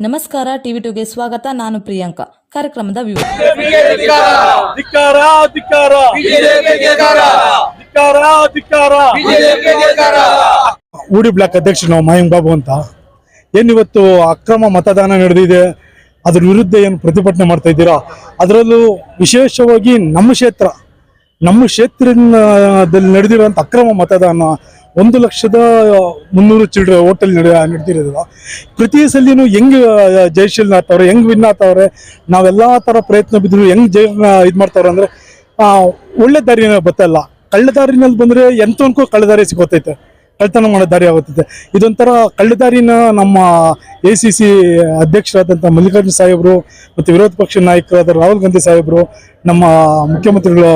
ನಮಸ್ಕಾರ ಟಿವಿ ಟುಗೆ ಸ್ವಾಗತ. ನಾನು ಪ್ರಿಯಾಂಕಾ. ಕಾರ್ಯಕ್ರಮದ ವಿವರ. ಊಡಿ ಬ್ಲಾಕ್ ಅಧ್ಯಕ್ಷ ನಾವು ಮಹಿಂಗ್ ಬಾಬು ಅಂತ. ಏನಿವತ್ತು ಅಕ್ರಮ ಮತದಾನ ನಡೆದಿದೆ ಅದ್ರ ವಿರುದ್ಧ ಏನು ಪ್ರತಿಭಟನೆ ಮಾಡ್ತಾ ಇದ್ದೀರಾ? ಅದರಲ್ಲೂ ವಿಶೇಷವಾಗಿ ನಮ್ಮ ಕ್ಷೇತ್ರ ನಮ್ಮ ಕ್ಷೇತ್ರದಲ್ಲಿ ನಡೆದಿರುವಂಥ ಅಕ್ರಮ ಮತದಾನ ಒಂದು ಲಕ್ಷದ ಮುನ್ನೂರು ಚಿಲ್ಡ್ರ ಹೋಟೆಲ್ ನಡೆ ನಡೆದಿರೋದಿಲ್ಲ ಪ್ರತಿ ಸಲಿನೂ ಹೆಂಗ್ ಜಯಶೀಲ್ ಆಗ್ತಾವ್ರೆ ಹೆಂಗ್ ವಿನ್ ಆಗ್ತಾವ್ರೆ ನಾವೆಲ್ಲ ಥರ ಪ್ರಯತ್ನ ಬಿದ್ರು ಹೆಂಗ್ ಜಯ ಇದು ಮಾಡ್ತಾವ್ರೆ ಅಂದ್ರೆ ಒಳ್ಳೆ ದಾರಿನ ಬತ್ತಲ್ಲ. ಕಳ್ಳ ದಾರಿನಲ್ಲಿ ಬಂದ್ರೆ ಕಳ್ಳ ದಾರಿ ಸಿಗೋತೈತೆ. ಕಳ್ತನ ಮಾಡೋ ದಾರಿ ಆಗುತ್ತದೆ ಇದೊಂಥರ ಕಳ್ಳ ದಾರಿನ ನಮ್ಮ ಎ ಸಿ ಸಿ ಅಧ್ಯಕ್ಷರಾದಂಥ ಮಲ್ಲಿಕಾರ್ಜುನ್ ಸಾಹೇಬ್ರು ಮತ್ತು ವಿರೋಧ ಪಕ್ಷ ನಾಯಕರಾದ ರಾಹುಲ್ ಗಾಂಧಿ ಸಾಹೇಬ್ರು, ನಮ್ಮ ಮುಖ್ಯಮಂತ್ರಿಗಳು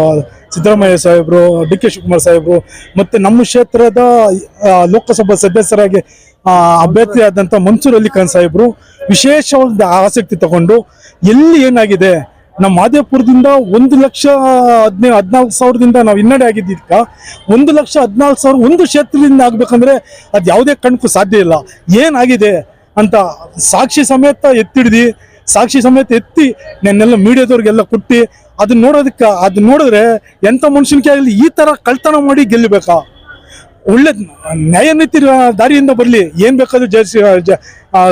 ಸಿದ್ದರಾಮಯ್ಯ ಸಾಹೇಬರು, ಡಿ ಕೆ ಶಿವಕುಮಾರ್ ಸಾಹೇಬರು, ಮತ್ತು ನಮ್ಮ ಕ್ಷೇತ್ರದ ಲೋಕಸಭಾ ಸದಸ್ಯರಾಗಿ ಅಭ್ಯರ್ಥಿಯಾದಂಥ ಮನ್ಸೂರ್ ಅಲಿ ಖಾನ್ ಸಾಹೇಬರು ವಿಶೇಷವಾದ ಆಸಕ್ತಿ ತಗೊಂಡು ಎಲ್ಲಿ ಏನಾಗಿದೆ, ನಮ್ಮ ಮಾದೇಪುರದಿಂದ ಒಂದು ಲಕ್ಷ ಹದಿನೈದು ಹದಿನಾಲ್ಕು ಸಾವಿರದಿಂದ ನಾವು ಹಿನ್ನಡೆ ಆಗಿದ್ದಕ್ಕ ಒಂದು ಲಕ್ಷ ಹದಿನಾಲ್ಕು ಸಾವಿರ ಒಂದು ಕ್ಷೇತ್ರದಿಂದ ಆಗ್ಬೇಕಂದ್ರೆ ಅದು ಯಾವುದೇ ಕಣಕ್ಕೂ ಸಾಧ್ಯ ಇಲ್ಲ. ಏನಾಗಿದೆ ಅಂತ ಸಾಕ್ಷಿ ಸಮೇತ ಎತ್ತಿಡ್ದು, ಸಾಕ್ಷಿ ಸಮೇತ ಎತ್ತಿ, ನನ್ನೆಲ್ಲ ಮೀಡಿಯಾದವ್ರಿಗೆಲ್ಲ ಕೊಟ್ಟು ಅದನ್ನ ನೋಡೋದಕ್ಕೆ, ಅದನ್ನ ನೋಡಿದ್ರೆ ಎಂಥ ಮನುಷ್ಯನಿಗೆ ಈ ಥರ ಕಳ್ತನ ಮಾಡಿ ಗೆಲ್ಲಬೇಕಾ? ಒಳ್ಳೆ ನ್ಯಾಯ ನೀತಿ ದಾರಿಯಿಂದ ಬರಲಿ, ಏನು ಬೇಕಾದ್ರೂ ಜರ್ಸಿ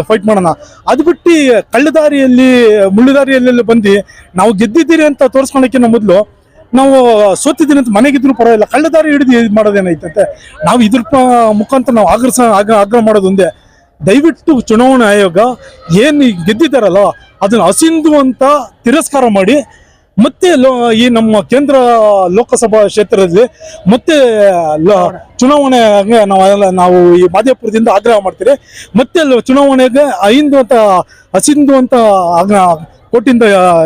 ಫೈಟ್ ಮಾಡೋಣ. ಅದು ಬಿಟ್ಟು ಕಳ್ಳದಾರಿಯಲ್ಲಿ ದಾರಿಯಲ್ಲಿ, ಮುಳ್ಳು ದಾರಿಯಲ್ಲೆಲ್ಲ ಬಂದು ನಾವು ಗೆದ್ದಿದ್ದೀರಿ ಅಂತ ತೋರಿಸ್ಕೊಳಕ್ಕಿಂತ ಮೊದಲು ನಾವು ಸೋತಿದ್ದೀನಿ ಅಂತ ಮನೆಗಿದ್ರು ಪರವಾಗಿಲ್ಲ ಕಳ್ಳದಾರಿ ಹಿಡಿದು ಇದು ಮಾಡೋದೇನೈತಂತೆ ನಾವು ಇದ್ರ ಮುಖಾಂತರ ನಾವು ಆಗ್ರಹ ಆಗ ಆಗ್ರಹ ಮಾಡೋದು ಒಂದೇ. ದಯವಿಟ್ಟು ಚುನಾವಣಾ ಆಯೋಗ ಏನು ಗೆದ್ದಿದ್ದಾರಲ್ಲ, ಅದನ್ನು ಹಸಿಂದು ಅಂತ ತಿರಸ್ಕಾರ ಮಾಡಿ ಮತ್ತೆ ಲೋ ಈ ನಮ್ಮ ಕೇಂದ್ರ ಲೋಕಸಭಾ ಕ್ಷೇತ್ರದಲ್ಲಿ ಮತ್ತೆ ಚುನಾವಣೆಗೆ ನಾವೆಲ್ಲ ನಾವು ಈ ಮಾದೇಪುರದಿಂದ ಆಗ್ರಹ ಮಾಡ್ತೀರಿ. ಮತ್ತೆ ಚುನಾವಣೆಗೆ ಐಂದು ಅಂತ ಹಸಿಂದು ಅಂತ ಆಗ್ರಹ ಕೋಟಿಂದ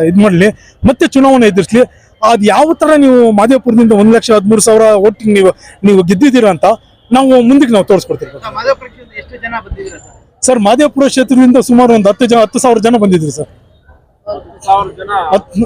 ಇದು ಮಾಡಲಿ. ಮತ್ತೆ ಚುನಾವಣೆ ಎದುರಿಸ್ಲಿ. ಅದು ಯಾವ ಥರ ನೀವು ಮಾದೇಪುರದಿಂದ ಒಂದು ಲಕ್ಷ ಹದಿಮೂರು ಸಾವಿರ ಓಟಿಂಗ್ ನೀವು ನೀವು ಗೆದ್ದಿದ್ದೀರಾ ಅಂತ ನಾವು ಮುಂದಕ್ಕೆ ನಾವು ತೋರಿಸ್ಕೊಡ್ತೀವಿ. ಮಧುಪರೀಕ್ಷೆಯಿಂದ ಎಷ್ಟು ಜನ ಬಂದಿದ್ದೀರಾ ಸರ್? ಸರ್ ಮಾದೇಪುರ ಕ್ಷೇತ್ರದಿಂದ ಸುಮಾರು ಒಂದು ಹತ್ತು ಜನ ಹತ್ತು ಸಾವಿರ ಜನ ಬಂದಿದ್ರಿ ಸರ್. ಹತ್ತು